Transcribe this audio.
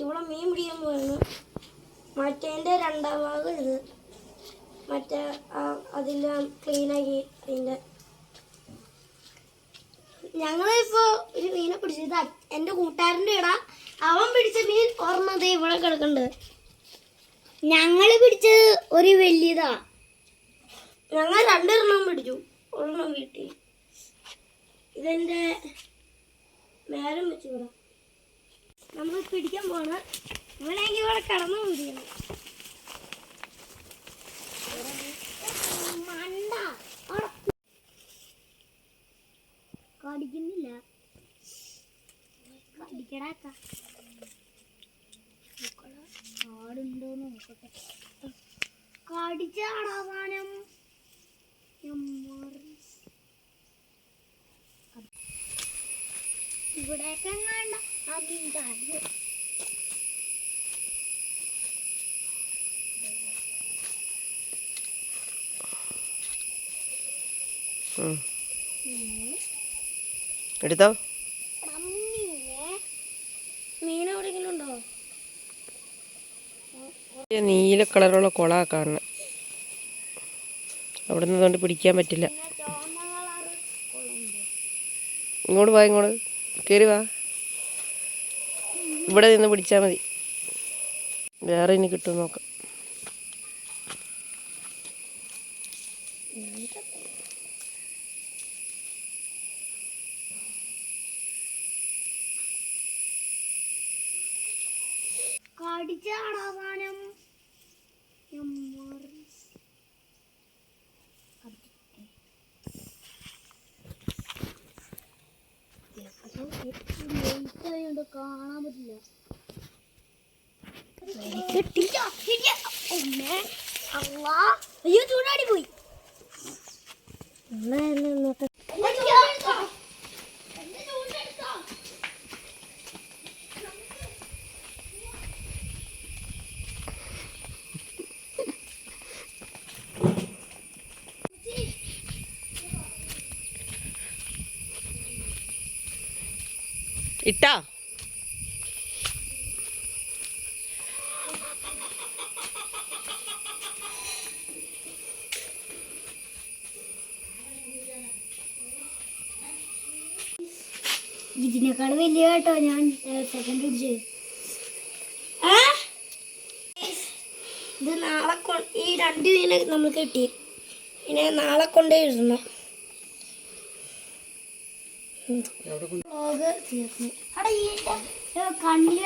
ഇവിടെ മീൻ പിടിക്കാൻ പോയിരുന്നു. മറ്റേന്റെ രണ്ടാം ഭാഗം ഇത്. മറ്റേ അതെല്ലാം ക്ലീനാക്കി അതിന്റെ ഞങ്ങളിപ്പോ ഒരു മീനെ പിടിച്ചു ഇത് എന്റെ കൂട്ടുകാരന്റെ ഇട അവൻ പിടിച്ച മീൻ ഓർമ്മത ഇവിടെ കിടക്കുന്നുണ്ട്. ഞങ്ങൾ പിടിച്ചത് ഒരു വലിയതാ. ഞങ്ങൾ രണ്ടെണ്ണം പിടിച്ചു. ഒരെണ്ണം വീട്ടിൽ ഇതെന്റെ നേരം വെച്ച് ഇവിടെ. നമ്മൾ പിടിക്കാൻ പോണ ഇവനെങ്കിൽ ഇവിടെ കിടന്നു പിടിക്കണം മണ്ട. കടിക്കുന്നില്ല. കടിക്കടാക്ക കാടുണ്ടോ നോക്കട്ടെ. കടിച്ചാടാവാനം ഇവിടെയൊക്കെ കണ്ട. എടുത്തോ? നീല കളറുള്ള കുള കാണുന്നത് അവിടെ നിന്ന് കൊണ്ട് പിടിക്കാൻ പറ്റില്ല. ഇങ്ങോട്ട് പോയി ഇങ്ങോട്ട്. കയറി വാ. ഇവിടെ നിന്ന് പിടിച്ചാൽ മതി. വേറെ ഇനി കിട്ടും നോക്കാം. കടിച്ചാടാവാനം കാണാൻ പറ്റില്ല കിട്ടില്ല ഒന്നേ. അള്ളാ. അയ്യോ ചൂടാടി പോയി. എന്നാ എന്നെ നോട്ടെ ഇട്ടാ? ഇതിനേക്കാൾ വലിയ കേട്ടോ ഞാൻ സെക്കൻഡ് പിടിച്ചത് ഇത് നാളെ ഈ രണ്ട് മീനെ നമ്മൾ കിട്ടി. ഇനി നാളെ കൊണ്ടേ ഇടണം വ്ളോഗ് തീർന്നു. അവിടെ ഈ കണ്ണിൽ